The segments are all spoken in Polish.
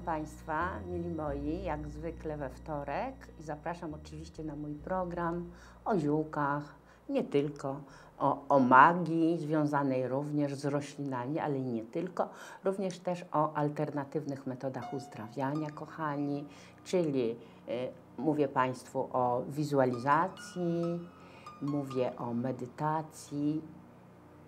Państwa, mili moi, jak zwykle we wtorek i zapraszam oczywiście na mój program o ziółkach, nie tylko, o, o magii związanej również z roślinami, ale nie tylko, również też o alternatywnych metodach uzdrawiania, kochani, czyli y, mówię Państwu o wizualizacji, mówię o medytacji,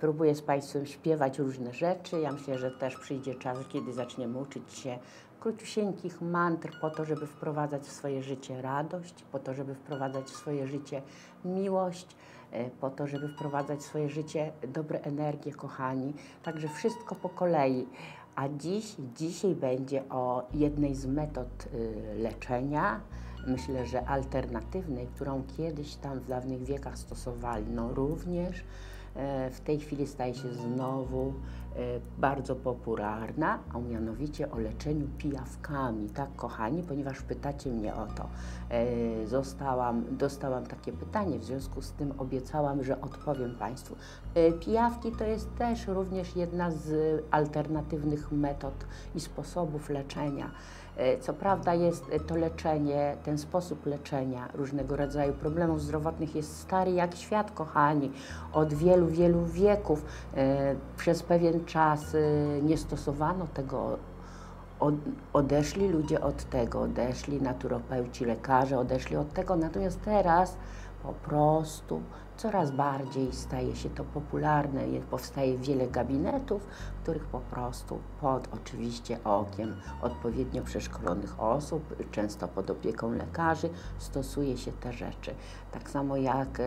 próbuję z Państwem śpiewać różne rzeczy. Ja myślę, że też przyjdzie czas, kiedy zaczniemy uczyć się króciusieńkich mantr po to, żeby wprowadzać w swoje życie radość, po to, żeby wprowadzać w swoje życie miłość, e, po to, żeby wprowadzać w swoje życie dobre energie, kochani. Także wszystko po kolei. A dziś, dzisiaj będzie o jednej z metod y, leczenia, myślę, że alternatywnej, którą kiedyś tam w dawnych wiekach stosowali, no również w tej chwili staje się znowu e, bardzo popularna, a mianowicie o leczeniu pijawkami, tak kochani, ponieważ pytacie mnie o to. E, zostałam, dostałam takie pytanie, w związku z tym obiecałam, że odpowiem Państwu. Pijawki to jest też również jedna z alternatywnych metod i sposobów leczenia. E, co prawda jest to leczenie, ten sposób leczenia różnego rodzaju problemów zdrowotnych jest stary jak świat, kochani. Od wielu, wielu wieków e, przez pewien czas e, nie stosowano tego odeszli ludzie od tego, odeszli naturopeuci, lekarze, odeszli od tego, natomiast teraz po prostu coraz bardziej staje się to popularne, powstaje wiele gabinetów, w których po prostu pod oczywiście okiem odpowiednio przeszkolonych osób, często pod opieką lekarzy, stosuje się te rzeczy. Tak samo jak e,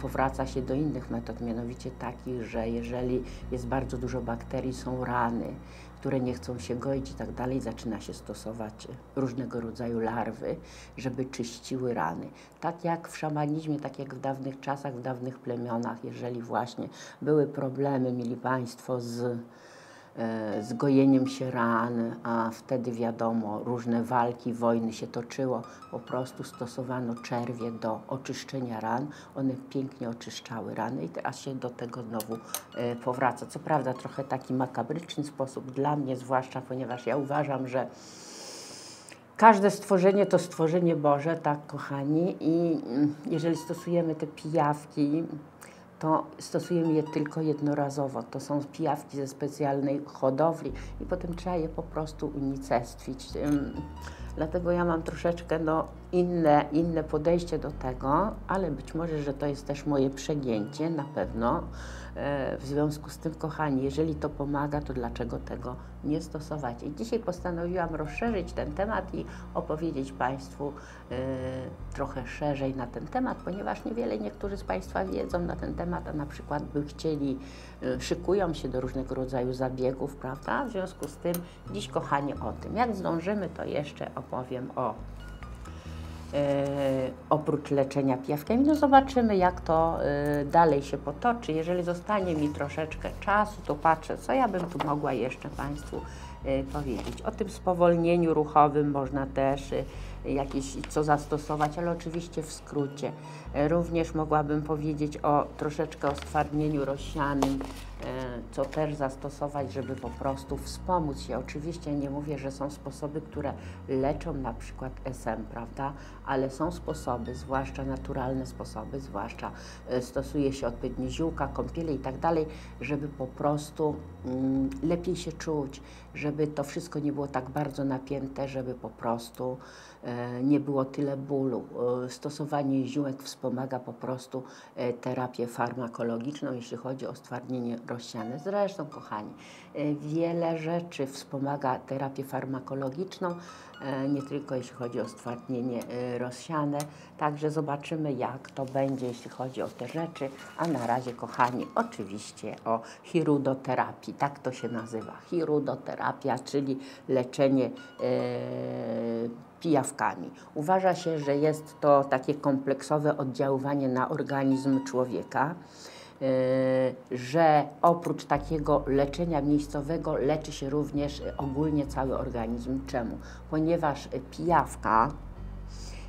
powraca się do innych metod, mianowicie takich, że jeżeli jest bardzo dużo bakterii, są rany, które nie chcą się goić i tak dalej, zaczyna się stosować różnego rodzaju larwy, żeby czyściły rany. Tak jak w szamanizmie, tak jak w dawnych czasach, w dawnych plemionach, jeżeli właśnie były problemy, mieli Państwo z z gojeniem się ran, a wtedy wiadomo, różne walki, wojny się toczyło. Po prostu stosowano czerwie do oczyszczenia ran. One pięknie oczyszczały rany i teraz się do tego znowu e, powraca. Co prawda trochę taki makabryczny sposób dla mnie, zwłaszcza ponieważ ja uważam, że Każde stworzenie to stworzenie Boże, tak kochani, i mm, jeżeli stosujemy te pijawki, to stosujemy je tylko jednorazowo. To są pijawki ze specjalnej hodowli i potem trzeba je po prostu unicestwić. Dlatego ja mam troszeczkę no, inne, inne podejście do tego, ale być może, że to jest też moje przegięcie, na pewno. E, w związku z tym, kochani, jeżeli to pomaga, to dlaczego tego nie stosować? I dzisiaj postanowiłam rozszerzyć ten temat i opowiedzieć Państwu e, trochę szerzej na ten temat, ponieważ niewiele niektórzy z Państwa wiedzą na ten temat, a na przykład by chcieli, e, szykują się do różnego rodzaju zabiegów, prawda? W związku z tym dziś, kochani, o tym. Jak zdążymy, to jeszcze opowiem o oprócz leczenia pijawkami. No zobaczymy, jak to e, dalej się potoczy. Jeżeli zostanie mi troszeczkę czasu, to patrzę, co ja bym tu mogła jeszcze Państwu e, powiedzieć. O tym spowolnieniu ruchowym można też jakieś co zastosować, ale oczywiście w skrócie. Również mogłabym powiedzieć o troszeczkę o stwardnieniu rozsianym, E, co też zastosować, żeby po prostu wspomóc się. Oczywiście nie mówię, że są sposoby, które leczą na przykład SM, prawda, ale są sposoby, zwłaszcza naturalne sposoby, zwłaszcza e, stosuje się odpowiednie ziółka, kąpiele i tak dalej, żeby po prostu mm, lepiej się czuć, żeby to wszystko nie było tak bardzo napięte, żeby po prostu e, nie było tyle bólu. Stosowanie ziółek wspomaga po prostu terapię farmakologiczną, jeśli chodzi o stwardnienie rozsiane. Zresztą, kochani, e, wiele rzeczy wspomaga terapię farmakologiczną, e, nie tylko jeśli chodzi o stwardnienie e, rozsiane, także zobaczymy jak to będzie, jeśli chodzi o te rzeczy, a na razie, kochani, oczywiście o chirudoterapii, tak to się nazywa, chirudoterapia, czyli leczenie pijawkami. Uważa się, że jest to takie kompleksowe oddziaływanie na organizm człowieka. Y, że oprócz takiego leczenia miejscowego leczy się również ogólnie cały organizm. Czemu? Ponieważ pijawka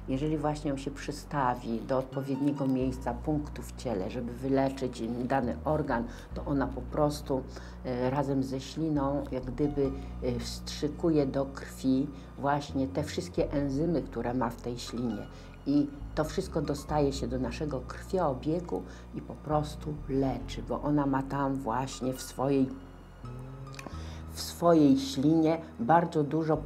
jeżeli właśnie ją się przystawi do odpowiedniego miejsca, punktu w ciele, żeby wyleczyć dany organ, to ona po prostu e, razem ze śliną jak gdyby e, wstrzykuje do krwi właśnie te wszystkie enzymy, które ma w tej ślinie. I to wszystko dostaje się do naszego krwioobiegu i po prostu leczy, bo ona ma tam właśnie w swojej w swojej ślinie bardzo dużo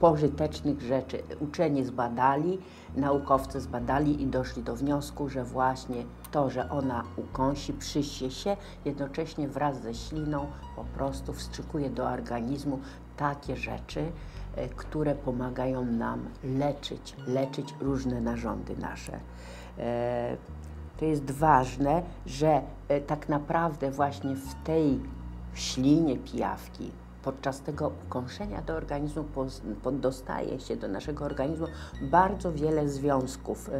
pożytecznych rzeczy. Uczeni zbadali, naukowcy zbadali i doszli do wniosku, że właśnie to, że ona ukąsi, przysie się, jednocześnie wraz ze śliną po prostu wstrzykuje do organizmu takie rzeczy, e, które pomagają nam leczyć, leczyć różne narządy nasze. E, to jest ważne, że e, tak naprawdę właśnie w tej ślinie pijawki, podczas tego ukąszenia do organizmu dostaje się do naszego organizmu bardzo wiele związków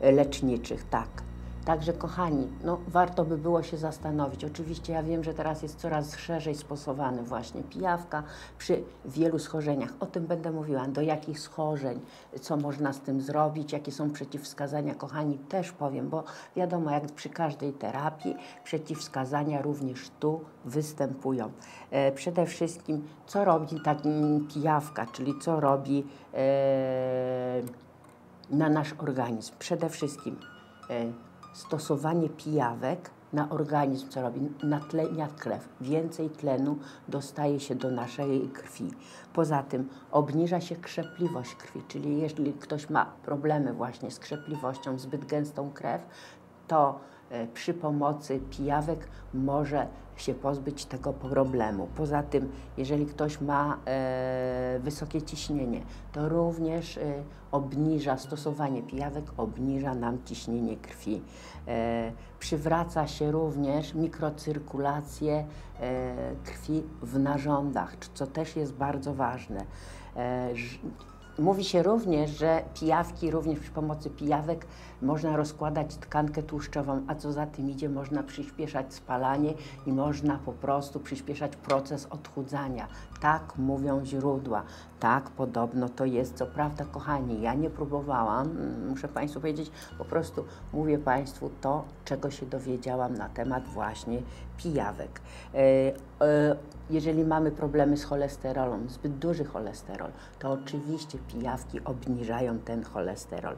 leczniczych, tak. Także kochani, no warto by było się zastanowić. Oczywiście ja wiem, że teraz jest coraz szerzej stosowany właśnie pijawka przy wielu schorzeniach. O tym będę mówiła, do jakich schorzeń, co można z tym zrobić, jakie są przeciwwskazania, kochani, też powiem, bo wiadomo, jak przy każdej terapii, przeciwwskazania również tu występują. E, przede wszystkim, co robi ta pijawka, czyli co robi e, na nasz organizm. Przede wszystkim e, stosowanie pijawek na organizm, co robi? Natlenia krew. Więcej tlenu dostaje się do naszej krwi. Poza tym obniża się krzepliwość krwi, czyli jeżeli ktoś ma problemy właśnie z krzepliwością, zbyt gęstą krew, to e, przy pomocy pijawek może się pozbyć tego problemu. Poza tym, jeżeli ktoś ma e, wysokie ciśnienie, to również e, obniża stosowanie pijawek, obniża nam ciśnienie krwi. E, przywraca się również mikrocyrkulację e, krwi w narządach, co też jest bardzo ważne. Mówi się również, że pijawki, również przy pomocy pijawek można rozkładać tkankę tłuszczową, a co za tym idzie, można przyspieszać spalanie i można po prostu przyspieszać proces odchudzania. Tak mówią źródła, tak podobno to jest. Co prawda, kochani, ja nie próbowałam, muszę Państwu powiedzieć, po prostu mówię Państwu to, czego się dowiedziałam na temat właśnie pijawek. E, e, jeżeli mamy problemy z cholesterolem, zbyt duży cholesterol, to oczywiście pijawki obniżają ten cholesterol.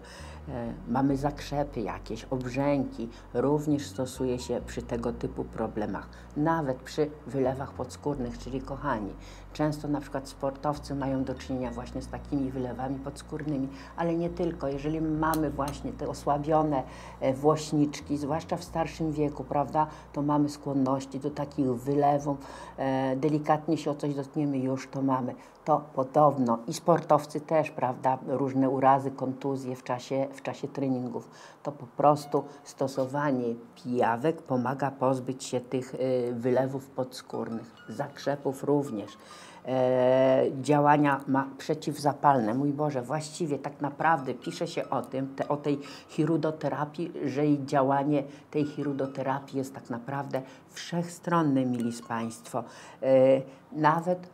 E, mamy zakrzepy jakieś, obrzęki, również stosuje się przy tego typu problemach. Nawet przy wylewach podskórnych, czyli kochani, często na przykład sportowcy mają do czynienia właśnie z takimi wylewami podskórnymi, ale nie tylko. Jeżeli mamy właśnie te osłabione e, włośniczki, zwłaszcza w starszym wieku, prawda, to mamy skłonności do takich wylewów, e, delikatnie się o coś dotkniemy, już to mamy. To podobno i sportowcy też, prawda, różne urazy, kontuzje w czasie, w czasie treningów. To po prostu stosowanie pijawek pomaga pozbyć się tych y, wylewów podskórnych, zakrzepów również. E, działania ma przeciwzapalne. Mój Boże, właściwie tak naprawdę pisze się o tym, te, o tej chirudoterapii, że jej działanie tej chirudoterapii jest tak naprawdę wszechstronne, mili Państwo. E, nawet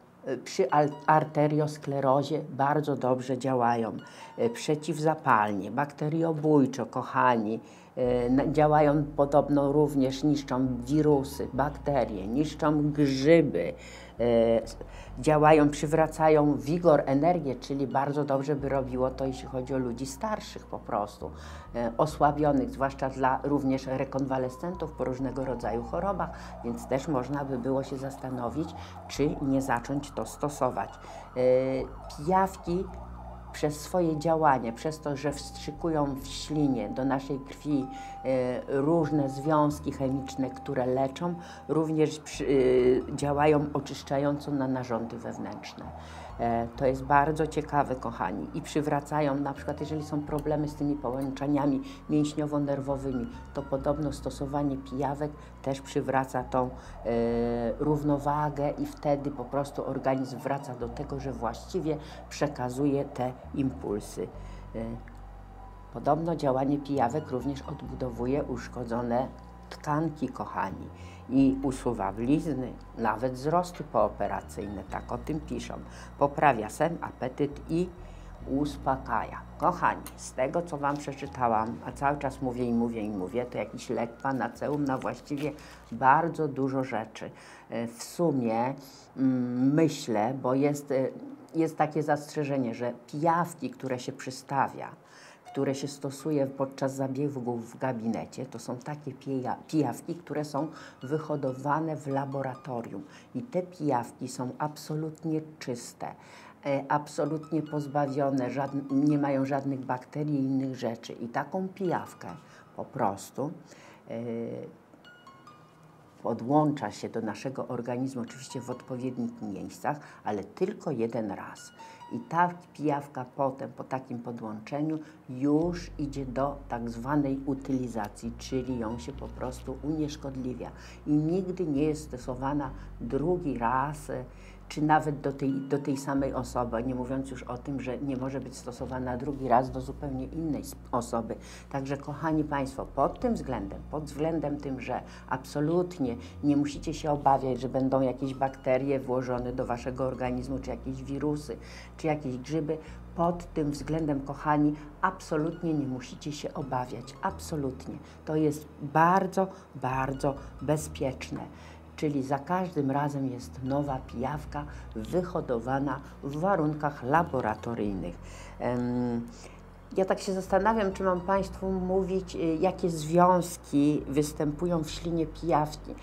przy arteriosklerozie bardzo dobrze działają. E, przeciwzapalnie, bakteriobójczo, kochani. Działają podobno również, niszczą wirusy, bakterie, niszczą grzyby, działają, przywracają wigor, energię, czyli bardzo dobrze by robiło to, jeśli chodzi o ludzi starszych po prostu, e, osłabionych, zwłaszcza dla również rekonwalescentów po różnego rodzaju chorobach, więc też można by było się zastanowić, czy nie zacząć to stosować. E, pijawki przez swoje działanie, przez to, że wstrzykują w ślinie do naszej krwi e, różne związki chemiczne, które leczą, również e, działają oczyszczająco na narządy wewnętrzne. E, to jest bardzo ciekawe, kochani. I przywracają, na przykład jeżeli są problemy z tymi połączeniami mięśniowo-nerwowymi, to podobno stosowanie pijawek też przywraca tą e, równowagę i wtedy po prostu organizm wraca do tego, że właściwie przekazuje te impulsy. E, podobno działanie pijawek również odbudowuje uszkodzone tkanki, kochani, i usuwa blizny, nawet wzrosty pooperacyjne, tak o tym piszą. Poprawia sen, apetyt i uspokaja. Kochani, z tego co Wam przeczytałam, a cały czas mówię i mówię i mówię, to jakiś lek panaceum na właściwie bardzo dużo rzeczy. E, w sumie mm, myślę, bo jest, e, jest takie zastrzeżenie, że pijawki, które się przystawia, które się stosuje podczas zabiegów w gabinecie, to są takie pija, pijawki, które są wyhodowane w laboratorium. I te pijawki są absolutnie czyste, e, absolutnie pozbawione, nie mają żadnych bakterii i innych rzeczy. I taką pijawkę po prostu e, podłącza się do naszego organizmu, oczywiście w odpowiednich miejscach, ale tylko jeden raz. I ta pijawka potem, po takim podłączeniu, już idzie do tak zwanej utylizacji, czyli ją się po prostu unieszkodliwia. I nigdy nie jest stosowana drugi raz czy nawet do tej, do tej samej osoby, nie mówiąc już o tym, że nie może być stosowana drugi raz do zupełnie innej osoby. Także kochani Państwo, pod tym względem, pod względem tym, że absolutnie nie musicie się obawiać, że będą jakieś bakterie włożone do Waszego organizmu, czy jakieś wirusy, czy jakieś grzyby, pod tym względem, kochani, absolutnie nie musicie się obawiać. Absolutnie. To jest bardzo, bardzo bezpieczne czyli za każdym razem jest nowa pijawka wyhodowana w warunkach laboratoryjnych. Ja tak się zastanawiam, czy mam Państwu mówić, y, jakie związki występują w ślinie pijawki.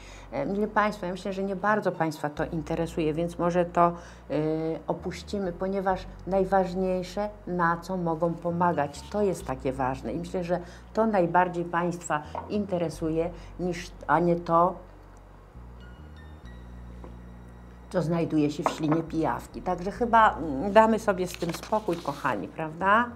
Mili Państwo, ja myślę, że nie bardzo Państwa to interesuje, więc może to y, opuścimy, ponieważ najważniejsze, na co mogą pomagać, to jest takie ważne. I myślę, że to najbardziej Państwa interesuje, niż, a nie to, co znajduje się w ślinie pijawki. Także chyba mm, damy sobie z tym spokój, kochani, prawda?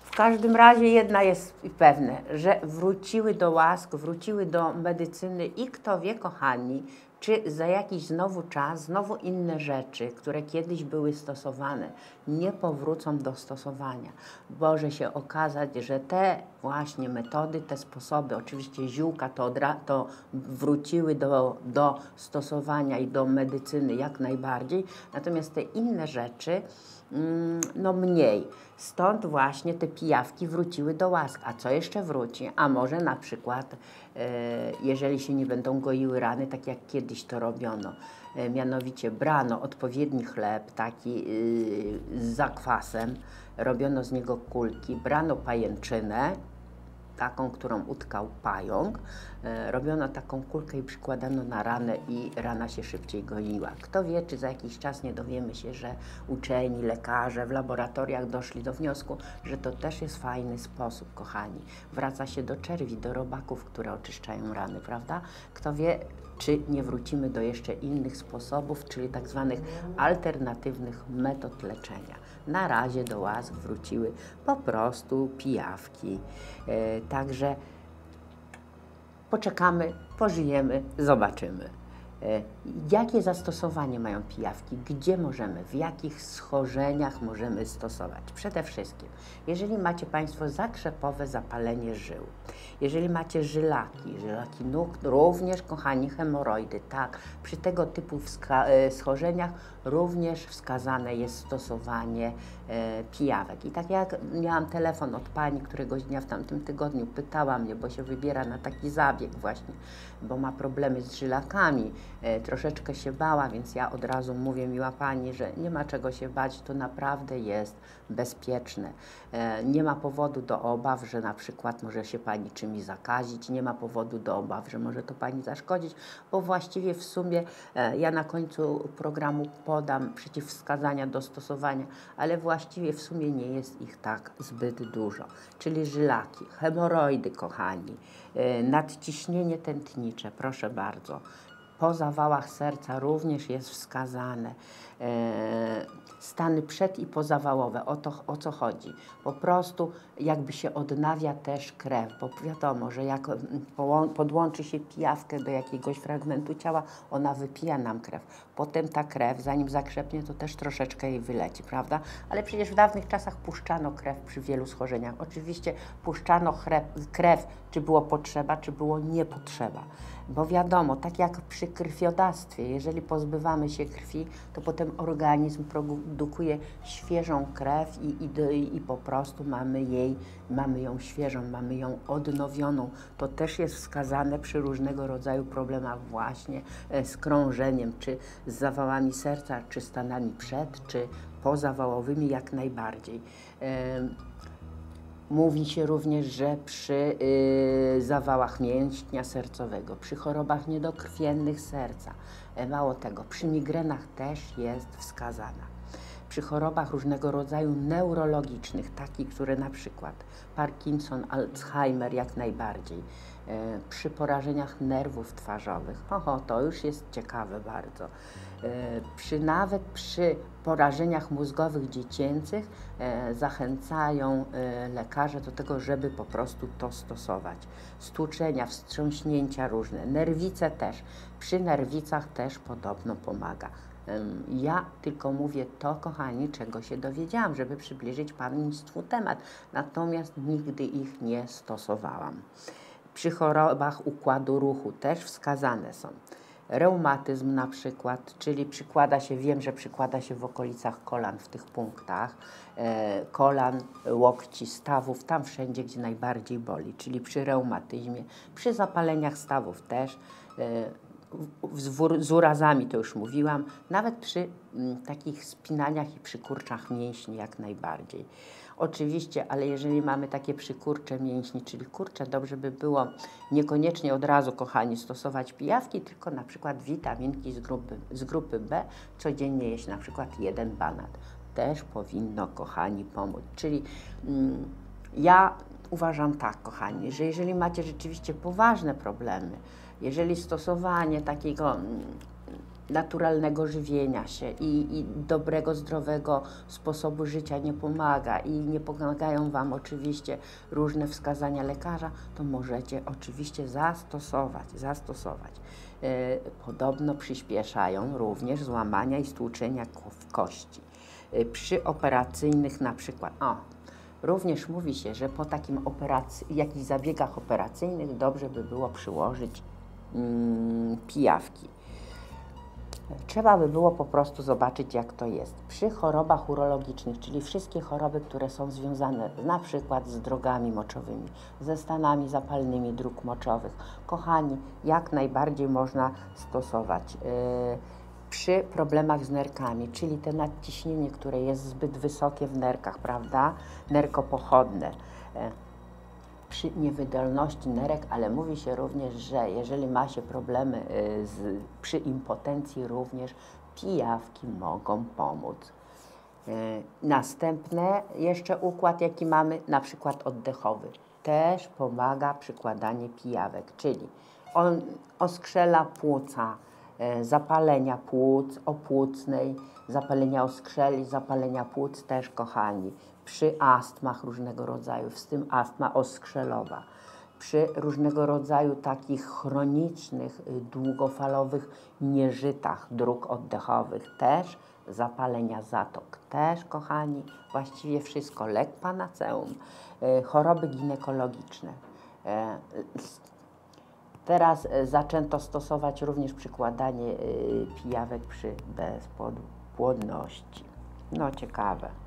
W każdym razie jedna jest pewne, że wróciły do łask, wróciły do medycyny i kto wie, kochani, czy za jakiś znowu czas, znowu inne rzeczy, które kiedyś były stosowane, nie powrócą do stosowania. Może się okazać, że te właśnie metody, te sposoby, oczywiście ziółka to, to wróciły do, do stosowania i do medycyny jak najbardziej, natomiast te inne rzeczy, mm, no mniej. Stąd właśnie te pijawki wróciły do łask. A co jeszcze wróci? A może na przykład, e, jeżeli się nie będą goiły rany, tak jak kiedyś to robiono, e, mianowicie brano odpowiedni chleb, taki y, z zakwasem, robiono z niego kulki, brano pajęczynę, taką, którą utkał pająk. E, robiono taką kulkę i przykładano na ranę i rana się szybciej goiła. Kto wie, czy za jakiś czas nie dowiemy się, że uczeni, lekarze w laboratoriach doszli do wniosku, że to też jest fajny sposób, kochani. Wraca się do czerwi, do robaków, które oczyszczają rany, prawda? Kto wie, czy nie wrócimy do jeszcze innych sposobów, czyli tak zwanych alternatywnych metod leczenia. Na razie do łask wróciły po prostu pijawki. E, także poczekamy, pożyjemy, zobaczymy. Jakie zastosowanie mają pijawki? Gdzie możemy, w jakich schorzeniach możemy stosować? Przede wszystkim, jeżeli macie Państwo zakrzepowe zapalenie żył, jeżeli macie żylaki, żylaki nóg, również, kochani, hemoroidy, tak, przy tego typu e, schorzeniach również wskazane jest stosowanie e, pijawek. I tak jak miałam telefon od pani któregoś dnia w tamtym tygodniu, pytała mnie, bo się wybiera na taki zabieg właśnie, bo ma problemy z żylakami, e, troszeczkę się bała, więc ja od razu mówię, miła pani, że nie ma czego się bać, to naprawdę jest bezpieczne. E, nie ma powodu do obaw, że na przykład może się pani czymś zakazić, nie ma powodu do obaw, że może to pani zaszkodzić, bo właściwie w sumie e, ja na końcu programu podam przeciwwskazania do stosowania, ale właściwie w sumie nie jest ich tak zbyt dużo. Czyli żylaki, hemoroidy, kochani, e, nadciśnienie tętnicze, proszę bardzo. Po zawałach serca również jest wskazane stany przed i pozawałowe. O to, o co chodzi? Po prostu jakby się odnawia też krew, bo wiadomo, że jak mm, podłączy się pijawkę do jakiegoś fragmentu ciała, ona wypija nam krew. Potem ta krew, zanim zakrzepnie, to też troszeczkę jej wyleci, prawda? Ale przecież w dawnych czasach puszczano krew przy wielu schorzeniach. Oczywiście puszczano krew czy było potrzeba, czy było nie potrzeba. Bo wiadomo, tak jak przy przy krwiodawstwie. Jeżeli pozbywamy się krwi, to potem organizm produkuje świeżą krew i, i, i po prostu mamy jej, mamy ją świeżą, mamy ją odnowioną. To też jest wskazane przy różnego rodzaju problemach właśnie e, z krążeniem, czy z zawałami serca, czy stanami przed, czy pozawałowymi jak najbardziej. Mówi się również, że przy y, zawałach mięśnia sercowego, przy chorobach niedokrwiennych serca, e, mało tego, przy migrenach też jest wskazana. Przy chorobach różnego rodzaju neurologicznych, takich, które na przykład Parkinson, Alzheimer jak najbardziej, przy porażeniach nerwów twarzowych, oho, to już jest ciekawe bardzo E, przy, nawet przy porażeniach mózgowych dziecięcych e, zachęcają e, lekarze do tego, żeby po prostu to stosować. Stłuczenia, wstrząśnięcia różne, nerwice też. Przy nerwicach też podobno pomaga. Ja tylko mówię to, kochani, czego się dowiedziałam, żeby przybliżyć Państwu temat, natomiast nigdy ich nie stosowałam. Przy chorobach układu ruchu też wskazane są reumatyzm na przykład, czyli przykłada się, wiem, że przykłada się w okolicach kolan w tych punktach, e, kolan, łokci, stawów, tam wszędzie, gdzie najbardziej boli, czyli przy reumatyzmie, przy zapaleniach stawów też, e, z, urazami to już mówiłam, nawet przy takich spinaniach i przykurczach mięśni jak najbardziej. Oczywiście, ale jeżeli mamy takie przykurcze mięśni, czyli kurcze, dobrze by było niekoniecznie od razu, kochani, stosować pijawki, tylko na przykład witaminki z grupy, z grupy B, codziennie jeść na przykład jeden banan. Też powinno, kochani, pomóc. Czyli mm, ja uważam tak, kochani, że jeżeli macie rzeczywiście poważne problemy, jeżeli stosowanie takiego mm, naturalnego żywienia się i, i, dobrego, zdrowego sposobu życia nie pomaga i nie pomagają Wam oczywiście różne wskazania lekarza, to możecie oczywiście zastosować, zastosować. E, podobno przyspieszają również złamania i stłuczenia w kości. E, przy operacyjnych na przykład, o, również mówi się, że po takim operacji, jakichś zabiegach operacyjnych dobrze by było przyłożyć mm, pijawki. Trzeba by było po prostu zobaczyć, jak to jest. Przy chorobach urologicznych, czyli wszystkie choroby, które są związane na przykład z drogami moczowymi, ze stanami zapalnymi dróg moczowych, kochani, jak najbardziej można stosować. Yy, przy problemach z nerkami, czyli te nadciśnienie, które jest zbyt wysokie w nerkach, prawda? Nerkopochodne. Przy niewydolności nerek, ale mówi się również, że jeżeli ma się problemy y, z, przy impotencji również, pijawki mogą pomóc. Y, następne jeszcze układ, jaki mamy, na przykład oddechowy. Też pomaga przykładanie pijawek, czyli on oskrzela płuca, y, zapalenia płuc opłucnej, zapalenia oskrzeli, zapalenia płuc też, kochani przy astmach różnego rodzaju, w tym astma oskrzelowa, przy różnego rodzaju takich chronicznych, y, długofalowych nieżytach dróg oddechowych, też zapalenia zatok, też kochani, właściwie wszystko, lek panaceum, y, choroby ginekologiczne. E, teraz e, zaczęto stosować również przykładanie y, pijawek przy bezpłodności. No ciekawe.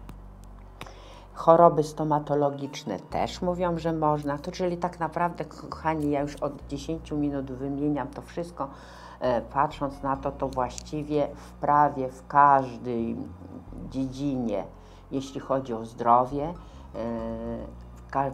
Choroby stomatologiczne też mówią, że można. To czyli tak naprawdę, kochani, ja już od 10 minut wymieniam to wszystko. E, patrząc na to, to właściwie w prawie w każdej dziedzinie, jeśli chodzi o zdrowie, e,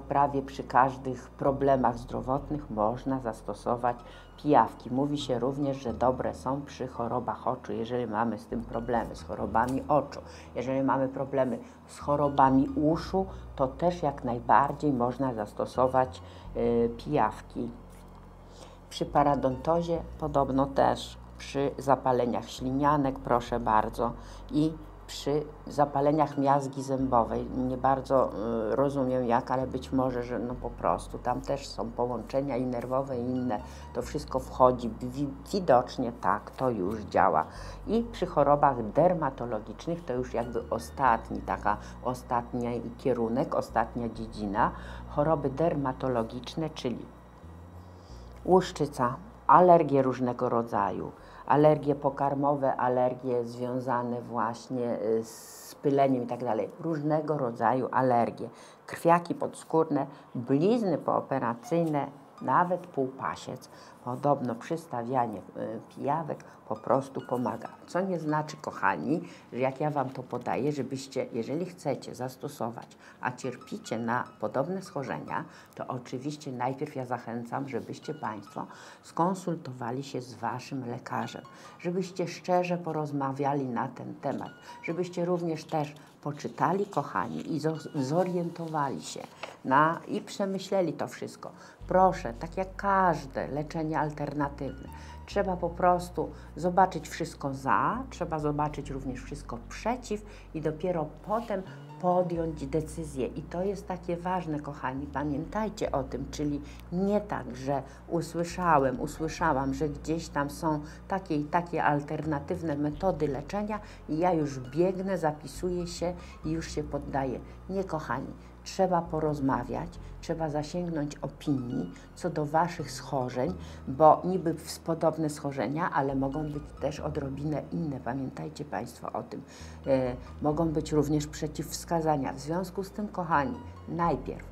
prawie przy każdych problemach zdrowotnych można zastosować pijawki. Mówi się również, że dobre są przy chorobach oczu, jeżeli mamy z tym problemy, z chorobami oczu. Jeżeli mamy problemy z chorobami uszu, to też jak najbardziej można zastosować y, pijawki. Przy paradontozie podobno też przy zapaleniach ślinianek, proszę bardzo, i przy zapaleniach miazgi zębowej. Nie bardzo y, rozumiem jak, ale być może, że no po prostu tam też są połączenia i nerwowe i inne. To wszystko wchodzi. Widocznie tak, to już działa. I przy chorobach dermatologicznych to już jakby ostatni, taka ostatni kierunek, ostatnia dziedzina. Choroby dermatologiczne, czyli łuszczyca, alergie różnego rodzaju, alergie pokarmowe, alergie związane właśnie y, z pyleniem i tak dalej, różnego rodzaju alergie, krwiaki podskórne, blizny pooperacyjne, nawet półpasiec. Podobno przystawianie y, pijawek po prostu pomaga. Co nie znaczy, kochani, że jak ja Wam to podaję, żebyście, jeżeli chcecie zastosować, a cierpicie na podobne schorzenia, to oczywiście najpierw ja zachęcam, żebyście Państwo skonsultowali się z Waszym lekarzem, żebyście szczerze porozmawiali na ten temat, żebyście również też poczytali, kochani, i zorientowali się na, i przemyśleli to wszystko. Proszę, tak jak każde leczenie alternatywne, trzeba po prostu zobaczyć wszystko za, trzeba zobaczyć również wszystko przeciw i dopiero potem podjąć decyzję. I to jest takie ważne, kochani, pamiętajcie o tym, czyli nie tak, że usłyszałem, usłyszałam, że gdzieś tam są takie i takie alternatywne metody leczenia i ja już biegnę, zapisuję się i już się poddaję. Nie, kochani, trzeba porozmawiać, trzeba zasięgnąć opinii co do Waszych schorzeń, bo niby podobne schorzenia, ale mogą być też odrobinę inne. Pamiętajcie Państwo o tym. E, mogą być również przeciwwskazania. W związku z tym, kochani, najpierw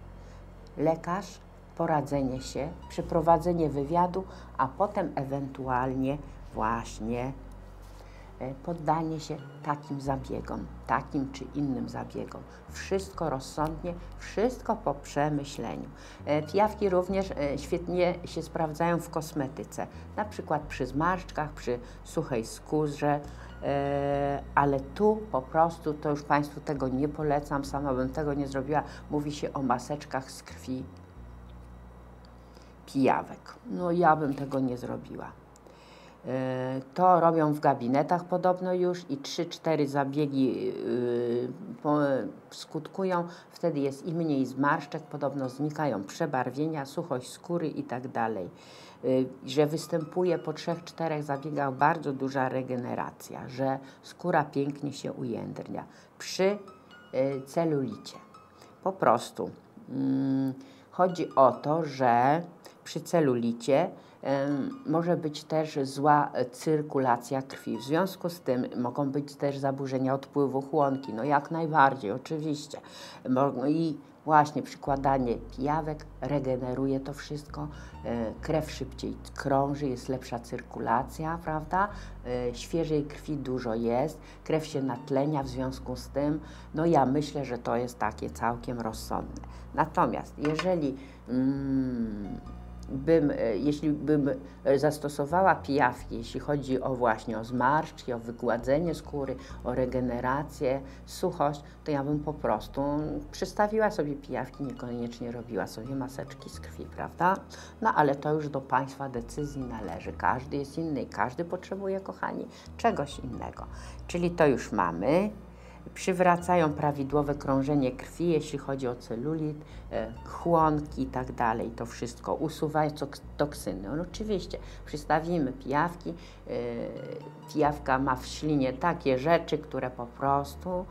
lekarz, poradzenie się, przeprowadzenie wywiadu, a potem ewentualnie właśnie poddanie się takim zabiegom, takim czy innym zabiegom. Wszystko rozsądnie, wszystko po przemyśleniu. E, pijawki również e, świetnie się sprawdzają w kosmetyce, na przykład przy zmarszczkach, przy suchej skórze, ale tu po prostu, to już Państwu tego nie polecam, sama bym tego nie zrobiła, mówi się o maseczkach z krwi pijawek. No ja bym tego nie zrobiła. E, to robią w gabinetach podobno już i 3-4 zabiegi e, skutkują. Wtedy jest i mniej zmarszczek, podobno znikają przebarwienia, suchość skóry i tak. E, że występuje po 3-4 zabiegach bardzo duża regeneracja, że skóra pięknie się ujędrnia przy celulicie. Po prostu mm, chodzi o to, że przy celulicie może być też zła cyrkulacja krwi. W związku z tym mogą być też zaburzenia odpływu chłonki. No jak najbardziej, oczywiście. I właśnie przykładanie pijawek regeneruje to wszystko, e, krew szybciej krąży, jest lepsza cyrkulacja, prawda? E, świeżej krwi dużo jest, krew się natlenia w związku z tym, no ja myślę, że to jest takie całkiem rozsądne. Natomiast jeżeli mm, bym, e, jeśli bym e, zastosowała pijawki, jeśli chodzi o właśnie o zmarszczki, o wygładzenie skóry, o regenerację, suchość, to ja bym po prostu przystawiła sobie pijawki, niekoniecznie robiła sobie maseczki z krwi, prawda? No ale to już do Państwa decyzji należy. Każdy jest inny, każdy potrzebuje, kochani, czegoś innego. Czyli to już mamy przywracają prawidłowe krążenie krwi, jeśli chodzi o celulit, e, chłonki i tak dalej, to wszystko, usuwają toksyny. No, oczywiście, przystawimy pijawki, e, pijawka ma w ślinie takie rzeczy, które po prostu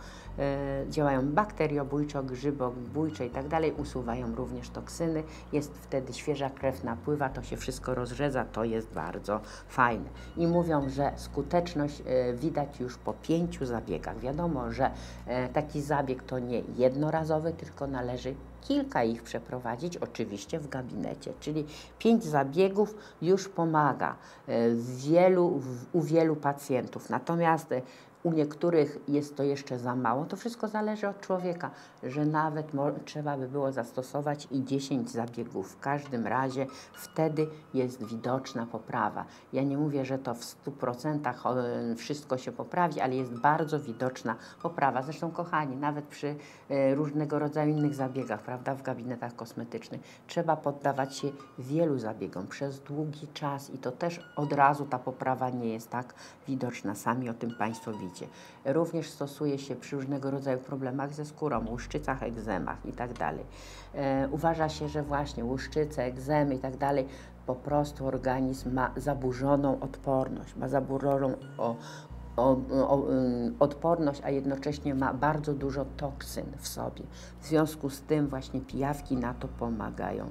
działają bakteriobójczo, grzybobójczo i tak dalej, usuwają również toksyny, jest wtedy świeża krew napływa, to się wszystko rozrzedza, to jest bardzo fajne. I mówią, że skuteczność widać już po pięciu zabiegach. Wiadomo, że taki zabieg to nie jednorazowy, tylko należy kilka ich przeprowadzić, oczywiście w gabinecie, czyli pięć zabiegów już pomaga e, wielu, u wielu pacjentów. Natomiast e, u niektórych jest to jeszcze za mało. To wszystko zależy od człowieka, że nawet trzeba by było zastosować i 10 zabiegów. W każdym razie wtedy jest widoczna poprawa. Ja nie mówię, że to w 100% wszystko się poprawi, ale jest bardzo widoczna poprawa. Zresztą, kochani, nawet przy e, różnego rodzaju innych zabiegach, prawda, w gabinetach kosmetycznych, trzeba poddawać się wielu zabiegom przez długi czas i to też od razu ta poprawa nie jest tak widoczna. Sami o tym Państwo widzą. Również stosuje się przy różnego rodzaju problemach ze skórą, łuszczycach, egzemach itd. Tak e, uważa się, że właśnie łuszczyce, egzemy itd. Tak po prostu organizm ma zaburzoną odporność, ma zaburzoną o, o, o, odporność, a jednocześnie ma bardzo dużo toksyn w sobie. W związku z tym właśnie pijawki na to pomagają.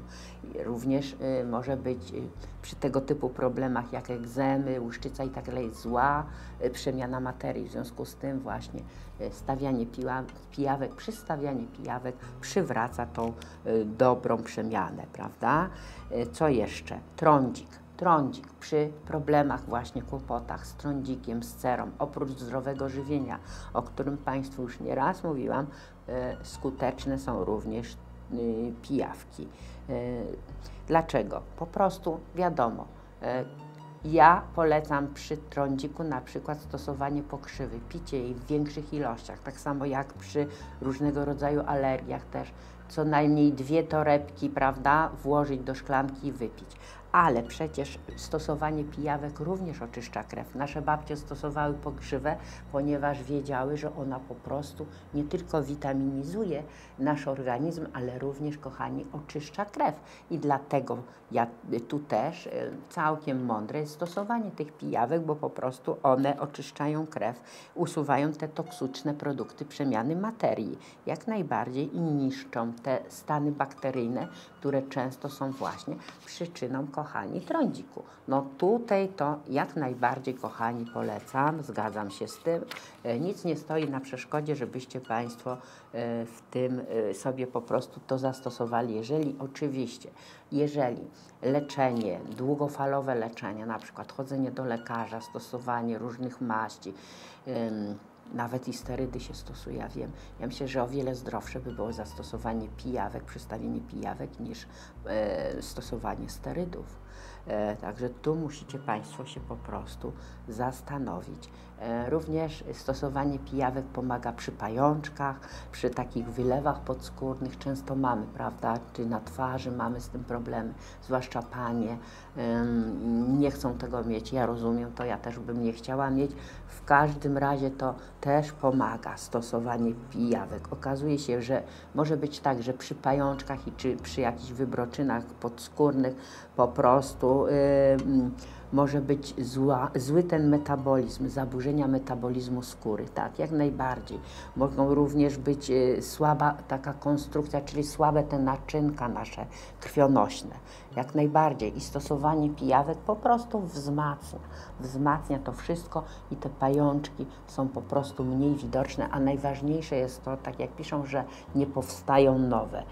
Również y, może być y, przy tego typu problemach jak egzemy, łuszczyca i tak dalej zła y, przemiana materii. W związku z tym właśnie y, stawianie piła, pijawek, przystawianie pijawek przywraca tą y, dobrą przemianę, prawda? Y, co jeszcze? Trądzik trądzik przy problemach, właśnie kłopotach z trądzikiem, z cerą, oprócz zdrowego żywienia, o którym Państwu już nieraz mówiłam, e, skuteczne są również e, pijawki. E, dlaczego? Po prostu wiadomo. Ja polecam przy trądziku na przykład stosowanie pokrzywy, picie jej w większych ilościach, tak samo jak przy różnego rodzaju alergiach też co najmniej dwie torebki, prawda, włożyć do szklanki i wypić ale przecież stosowanie pijawek również oczyszcza krew. Nasze babcie stosowały pogrzywę, ponieważ wiedziały, że ona po prostu nie tylko witaminizuje nasz organizm, ale również, kochani, oczyszcza krew. I dlatego ja tu też e, całkiem mądre jest stosowanie tych pijawek, bo po prostu one oczyszczają krew, usuwają te toksyczne produkty przemiany materii, jak najbardziej i niszczą te stany bakteryjne, które często są właśnie przyczyną trądziku. No tutaj to jak najbardziej, kochani, polecam, zgadzam się z tym. E, nic nie stoi na przeszkodzie, żebyście Państwo e, w tym e, sobie po prostu to zastosowali. Jeżeli oczywiście, jeżeli leczenie, długofalowe leczenie, na przykład chodzenie do lekarza, stosowanie różnych maści, nawet i sterydy się stosuje, ja wiem. Ja myślę, że o wiele zdrowsze by było zastosowanie pijawek, przystawienie pijawek niż e, stosowanie sterydów. E, także tu musicie Państwo się po prostu zastanowić. E, również stosowanie pijawek pomaga przy pajączkach, przy takich wylewach podskórnych. Często mamy, prawda, czy na twarzy mamy z tym problemy, zwłaszcza panie nie chcą tego mieć. Ja rozumiem to, ja też bym nie chciała mieć. W każdym razie to też pomaga stosowanie pijawek. Okazuje się, że może być tak, że przy pajączkach i czy przy jakichś wybroczynach podskórnych po prostu yy, może być zła, zły ten metabolizm, zaburzenia metabolizmu skóry, tak, jak najbardziej. Mogą również być y, słaba taka konstrukcja, czyli słabe te naczynka nasze krwionośne, jak najbardziej. I stosowanie pijawek po prostu wzmacnia, wzmacnia to wszystko i te pajączki są po prostu mniej widoczne, a najważniejsze jest to, tak jak piszą, że nie powstają nowe.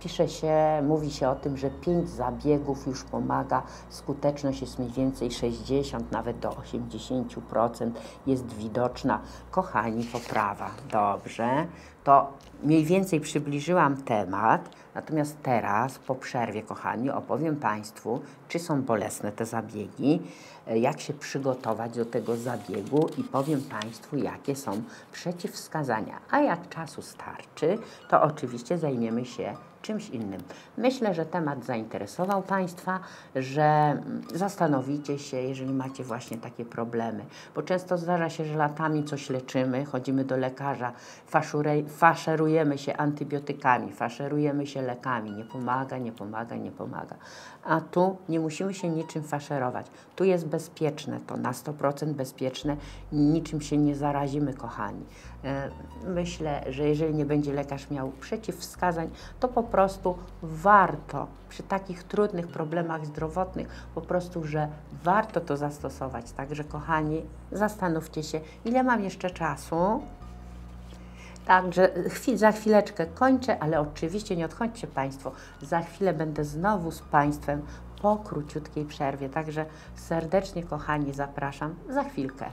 Pisze się, mówi się o tym, że pięć zabiegów już pomaga, skuteczność jest mniej więcej 60, nawet do 80% jest widoczna. Kochani, poprawa. Dobrze, to mniej więcej przybliżyłam temat. Natomiast teraz, po przerwie, kochani, opowiem Państwu, czy są bolesne te zabiegi, e, jak się przygotować do tego zabiegu i powiem Państwu, jakie są przeciwwskazania. A jak czasu starczy, to oczywiście zajmiemy się czymś innym. Myślę, że temat zainteresował Państwa, że mm, zastanowicie się, jeżeli macie właśnie takie problemy, bo często zdarza się, że latami coś leczymy, chodzimy do lekarza, faszerujemy się antybiotykami, faszerujemy się lekami, nie pomaga, nie pomaga, nie pomaga. A tu nie musimy się niczym faszerować. Tu jest bezpieczne, to na 100% bezpieczne, niczym się nie zarazimy, kochani. E, myślę, że jeżeli nie będzie lekarz miał przeciwwskazań, to po prostu warto przy takich trudnych problemach zdrowotnych, po prostu, że warto to zastosować. Także, kochani, zastanówcie się, ile mam jeszcze czasu. Także chwil, za chwileczkę kończę, ale oczywiście nie odchodźcie Państwo. Za chwilę będę znowu z Państwem po króciutkiej przerwie. Także serdecznie, kochani, zapraszam za chwilkę.